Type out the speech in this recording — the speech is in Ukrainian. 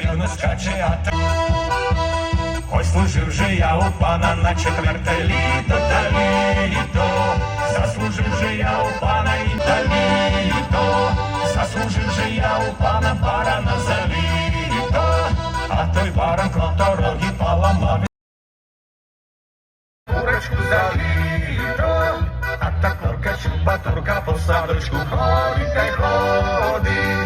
дивно скаче, а та Ось служив же я у пана на четверте літо та літо, заслужив же я у пана і та літо, заслужив же я у пана барана за літо, а той баран дороги поламав. Курочку за літо, а та курка чубатурка по садочку ходить та й ходить.